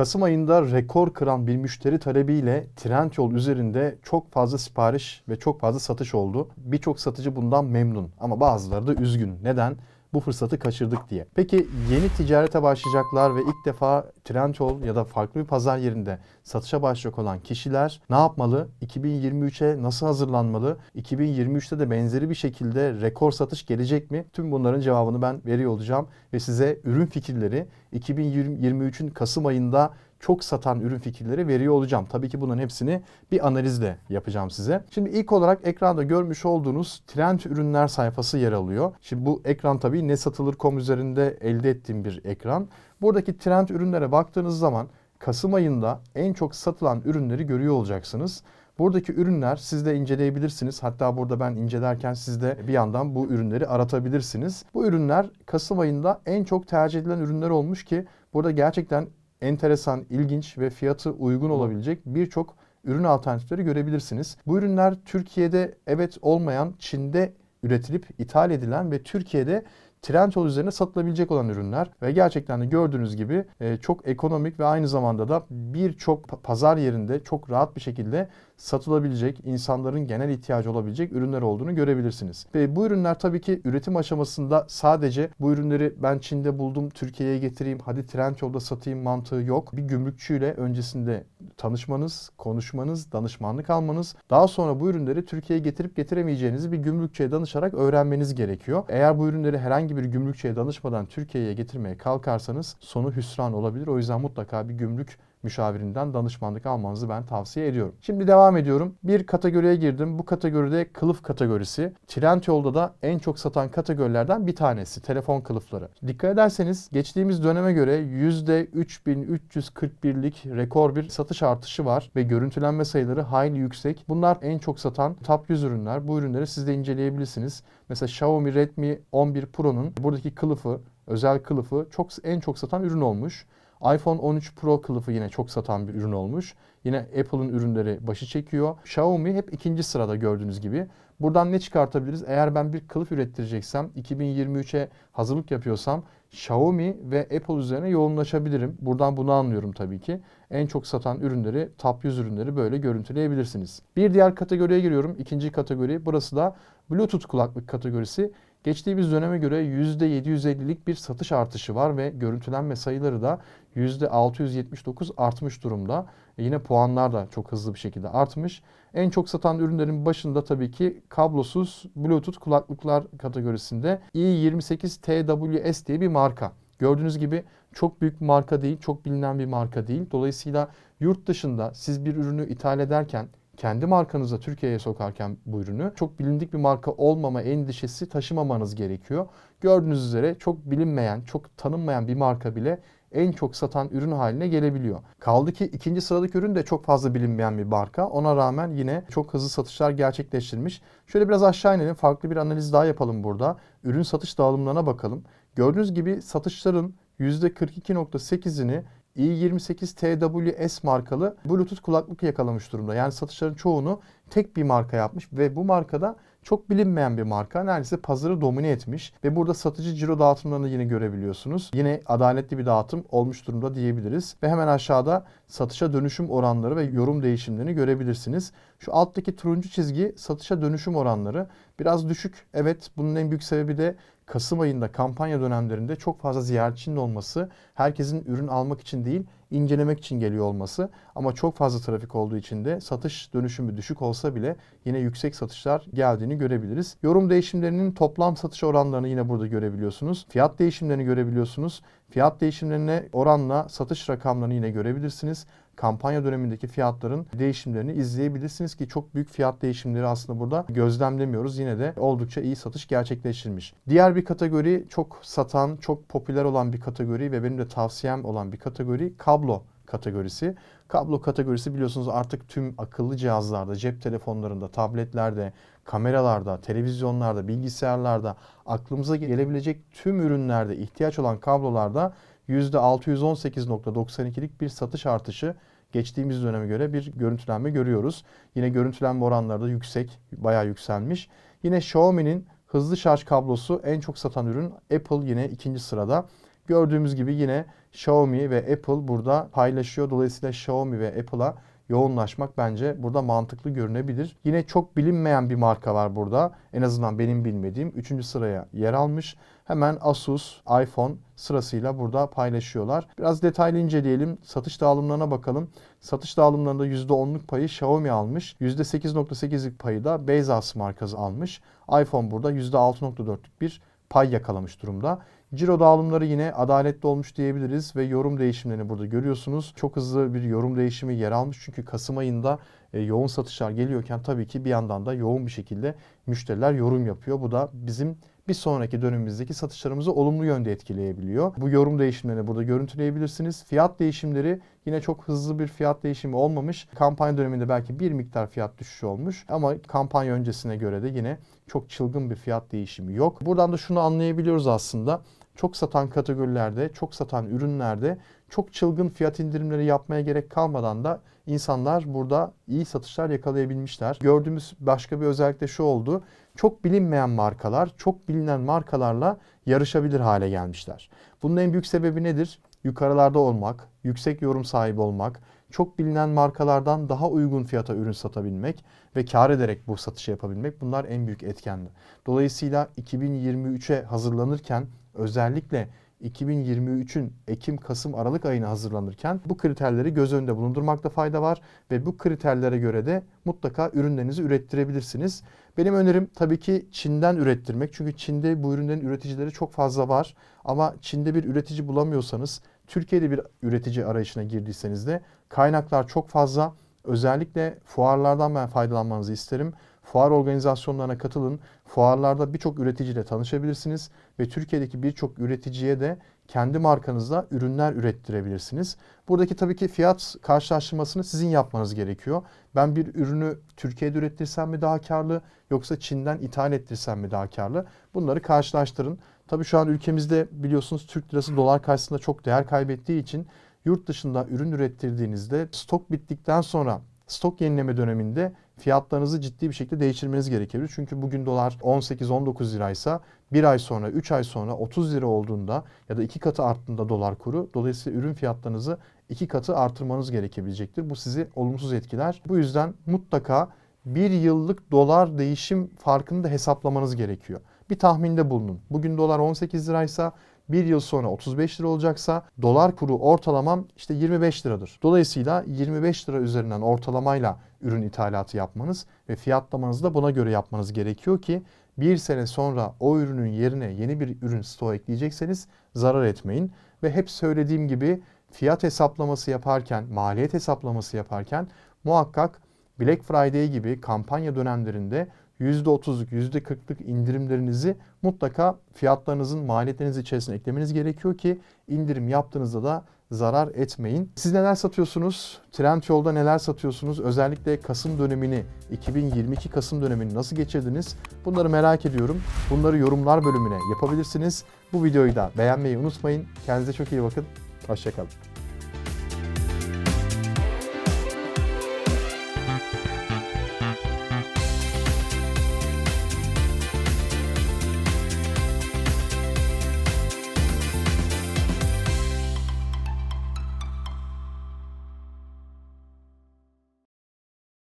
Kasım ayında rekor kıran bir müşteri talebiyle Trendyol üzerinde çok fazla sipariş ve çok fazla satış oldu. Birçok satıcı bundan memnun ama bazıları da üzgün. Neden? Bu fırsatı kaçırdık diye. Peki yeni ticarete başlayacaklar ve ilk defa Trendyol ya da farklı bir pazar yerinde satışa başlayacak olan kişiler ne yapmalı? 2023'e nasıl hazırlanmalı? 2023'te de benzeri bir şekilde rekor satış gelecek mi? Tüm bunların cevabını ben veriyor olacağım ve size ürün fikirleri 2023'ün Kasım ayında çok satan ürün fikirleri veriyor olacağım. Tabii ki bunların hepsini bir analizle yapacağım size. Şimdi ilk olarak ekranda görmüş olduğunuz trend ürünler sayfası yer alıyor. Şimdi bu ekran tabii ne satılır.com üzerinde elde ettiğim bir ekran. Buradaki trend ürünlere baktığınız zaman Kasım ayında en çok satılan ürünleri görüyor olacaksınız. Buradaki ürünler siz de inceleyebilirsiniz. Hatta burada ben incelerken siz de bir yandan bu ürünleri aratabilirsiniz. Bu ürünler Kasım ayında en çok tercih edilen ürünler olmuş ki burada gerçekten enteresan, ilginç ve fiyatı uygun olabilecek birçok ürün alternatifleri görebilirsiniz. Bu ürünler Türkiye'de evet olmayan, Çin'de üretilip ithal edilen ve Türkiye'de Trendyol üzerine satılabilecek olan ürünler ve gerçekten de gördüğünüz gibi e, çok ekonomik ve aynı zamanda da birçok pazar yerinde çok rahat bir şekilde satılabilecek, insanların genel ihtiyacı olabilecek ürünler olduğunu görebilirsiniz. Ve bu ürünler tabii ki üretim aşamasında sadece bu ürünleri ben Çin'de buldum, Türkiye'ye getireyim, hadi Trendyol'da satayım mantığı yok. Bir gümrükçüyle öncesinde tanışmanız, konuşmanız, danışmanlık almanız, daha sonra bu ürünleri Türkiye'ye getirip getiremeyeceğinizi bir gümrükçüye danışarak öğrenmeniz gerekiyor. Eğer bu ürünleri herhangi bir gümrükçüye danışmadan Türkiye'ye getirmeye kalkarsanız sonu hüsran olabilir. O yüzden mutlaka bir gümrük müşavirinden danışmanlık almanızı ben tavsiye ediyorum. Şimdi devam ediyorum. Bir kategoriye girdim. Bu kategoride kılıf kategorisi. Trendyol'da da en çok satan kategorilerden bir tanesi. Telefon kılıfları. Dikkat ederseniz geçtiğimiz döneme göre %3341'lik rekor bir satış artışı var ve görüntülenme sayıları hayli yüksek. Bunlar en çok satan top 100 ürünler. Bu ürünleri siz de inceleyebilirsiniz. Mesela Xiaomi Redmi 11 Pro'nun buradaki kılıfı, özel kılıfı çok en çok satan ürün olmuş iPhone 13 Pro kılıfı yine çok satan bir ürün olmuş. Yine Apple'ın ürünleri başı çekiyor. Xiaomi hep ikinci sırada gördüğünüz gibi. Buradan ne çıkartabiliriz? Eğer ben bir kılıf ürettireceksem, 2023'e hazırlık yapıyorsam Xiaomi ve Apple üzerine yoğunlaşabilirim. Buradan bunu anlıyorum tabii ki. En çok satan ürünleri, top 100 ürünleri böyle görüntüleyebilirsiniz. Bir diğer kategoriye giriyorum. İkinci kategori. Burası da Bluetooth kulaklık kategorisi. Geçtiğimiz döneme göre %750'lik bir satış artışı var ve görüntülenme sayıları da %679 artmış durumda. E yine puanlar da çok hızlı bir şekilde artmış. En çok satan ürünlerin başında tabii ki kablosuz Bluetooth kulaklıklar kategorisinde i28 TWS diye bir marka. Gördüğünüz gibi çok büyük bir marka değil, çok bilinen bir marka değil. Dolayısıyla yurt dışında siz bir ürünü ithal ederken kendi markanıza Türkiye'ye sokarken bu ürünü çok bilindik bir marka olmama endişesi taşımamanız gerekiyor. Gördüğünüz üzere çok bilinmeyen, çok tanınmayan bir marka bile en çok satan ürün haline gelebiliyor. Kaldı ki ikinci sıradaki ürün de çok fazla bilinmeyen bir marka. Ona rağmen yine çok hızlı satışlar gerçekleştirmiş. Şöyle biraz aşağı inelim. Farklı bir analiz daha yapalım burada. Ürün satış dağılımlarına bakalım. Gördüğünüz gibi satışların %42.8'ini i28 TWS markalı Bluetooth kulaklık yakalamış durumda. Yani satışların çoğunu tek bir marka yapmış ve bu markada çok bilinmeyen bir marka. Neredeyse pazarı domine etmiş ve burada satıcı ciro dağıtımlarını yine görebiliyorsunuz. Yine adaletli bir dağıtım olmuş durumda diyebiliriz. Ve hemen aşağıda satışa dönüşüm oranları ve yorum değişimlerini görebilirsiniz. Şu alttaki turuncu çizgi satışa dönüşüm oranları biraz düşük. Evet bunun en büyük sebebi de Kasım ayında kampanya dönemlerinde çok fazla ziyaretçinin olması, herkesin ürün almak için değil, incelemek için geliyor olması ama çok fazla trafik olduğu için de satış dönüşümü düşük olsa bile yine yüksek satışlar geldiğini görebiliriz. Yorum değişimlerinin toplam satış oranlarını yine burada görebiliyorsunuz. Fiyat değişimlerini görebiliyorsunuz. Fiyat değişimlerine oranla satış rakamlarını yine görebilirsiniz kampanya dönemindeki fiyatların değişimlerini izleyebilirsiniz ki çok büyük fiyat değişimleri aslında burada gözlemlemiyoruz. Yine de oldukça iyi satış gerçekleştirilmiş. Diğer bir kategori çok satan, çok popüler olan bir kategori ve benim de tavsiyem olan bir kategori kablo kategorisi. Kablo kategorisi biliyorsunuz artık tüm akıllı cihazlarda, cep telefonlarında, tabletlerde, kameralarda, televizyonlarda, bilgisayarlarda, aklımıza gelebilecek tüm ürünlerde ihtiyaç olan kablolarda %618.92'lik bir satış artışı geçtiğimiz döneme göre bir görüntülenme görüyoruz. Yine görüntülenme oranları da yüksek, bayağı yükselmiş. Yine Xiaomi'nin hızlı şarj kablosu en çok satan ürün. Apple yine ikinci sırada. Gördüğümüz gibi yine Xiaomi ve Apple burada paylaşıyor. Dolayısıyla Xiaomi ve Apple'a yoğunlaşmak bence burada mantıklı görünebilir. Yine çok bilinmeyen bir marka var burada. En azından benim bilmediğim. Üçüncü sıraya yer almış. Hemen Asus, iPhone sırasıyla burada paylaşıyorlar. Biraz detaylı inceleyelim. Satış dağılımlarına bakalım. Satış dağılımlarında %10'luk payı Xiaomi almış. %8.8'lik payı da Bezos markası almış. iPhone burada %6.4'lük bir pay yakalamış durumda. Ciro dağılımları yine adaletli olmuş diyebiliriz ve yorum değişimlerini burada görüyorsunuz. Çok hızlı bir yorum değişimi yer almış çünkü Kasım ayında e, yoğun satışlar geliyorken tabii ki bir yandan da yoğun bir şekilde müşteriler yorum yapıyor. Bu da bizim bir sonraki dönemimizdeki satışlarımızı olumlu yönde etkileyebiliyor. Bu yorum değişimlerini burada görüntüleyebilirsiniz. Fiyat değişimleri yine çok hızlı bir fiyat değişimi olmamış. Kampanya döneminde belki bir miktar fiyat düşüşü olmuş ama kampanya öncesine göre de yine çok çılgın bir fiyat değişimi yok. Buradan da şunu anlayabiliyoruz aslında. Çok satan kategorilerde, çok satan ürünlerde çok çılgın fiyat indirimleri yapmaya gerek kalmadan da insanlar burada iyi satışlar yakalayabilmişler. Gördüğümüz başka bir özellik de şu oldu. Çok bilinmeyen markalar, çok bilinen markalarla yarışabilir hale gelmişler. Bunun en büyük sebebi nedir? Yukarılarda olmak, yüksek yorum sahibi olmak, çok bilinen markalardan daha uygun fiyata ürün satabilmek ve kar ederek bu satışı yapabilmek bunlar en büyük etkenler. Dolayısıyla 2023'e hazırlanırken özellikle 2023'ün Ekim, Kasım, Aralık ayına hazırlanırken bu kriterleri göz önünde bulundurmakta fayda var ve bu kriterlere göre de mutlaka ürünlerinizi ürettirebilirsiniz. Benim önerim tabii ki Çin'den ürettirmek. Çünkü Çin'de bu ürünlerin üreticileri çok fazla var. Ama Çin'de bir üretici bulamıyorsanız, Türkiye'de bir üretici arayışına girdiyseniz de kaynaklar çok fazla. Özellikle fuarlardan ben faydalanmanızı isterim. Fuar organizasyonlarına katılın. Fuarlarda birçok üreticiyle tanışabilirsiniz ve Türkiye'deki birçok üreticiye de kendi markanızla ürünler ürettirebilirsiniz. Buradaki tabii ki fiyat karşılaştırmasını sizin yapmanız gerekiyor. Ben bir ürünü Türkiye'de ürettirsem mi daha karlı yoksa Çin'den ithal ettirsem mi daha karlı? Bunları karşılaştırın. Tabii şu an ülkemizde biliyorsunuz Türk lirası dolar karşısında çok değer kaybettiği için yurt dışında ürün ürettirdiğinizde stok bittikten sonra stok yenileme döneminde fiyatlarınızı ciddi bir şekilde değiştirmeniz gerekebilir. Çünkü bugün dolar 18-19 liraysa bir ay sonra, 3 ay sonra 30 lira olduğunda ya da iki katı arttığında dolar kuru dolayısıyla ürün fiyatlarınızı iki katı artırmanız gerekebilecektir. Bu sizi olumsuz etkiler. Bu yüzden mutlaka bir yıllık dolar değişim farkını da hesaplamanız gerekiyor. Bir tahminde bulunun. Bugün dolar 18 liraysa bir yıl sonra 35 lira olacaksa dolar kuru ortalamam işte 25 liradır. Dolayısıyla 25 lira üzerinden ortalamayla ürün ithalatı yapmanız ve fiyatlamanızı da buna göre yapmanız gerekiyor ki bir sene sonra o ürünün yerine yeni bir ürün stoğu ekleyecekseniz zarar etmeyin. Ve hep söylediğim gibi fiyat hesaplaması yaparken, maliyet hesaplaması yaparken muhakkak Black Friday gibi kampanya dönemlerinde %30'luk, %40'lık indirimlerinizi mutlaka fiyatlarınızın maliyetleriniz içerisine eklemeniz gerekiyor ki indirim yaptığınızda da zarar etmeyin. Siz neler satıyorsunuz? Trendyol'da neler satıyorsunuz? Özellikle Kasım dönemini, 2022 Kasım dönemini nasıl geçirdiniz? Bunları merak ediyorum. Bunları yorumlar bölümüne yapabilirsiniz. Bu videoyu da beğenmeyi unutmayın. Kendinize çok iyi bakın. Hoşçakalın.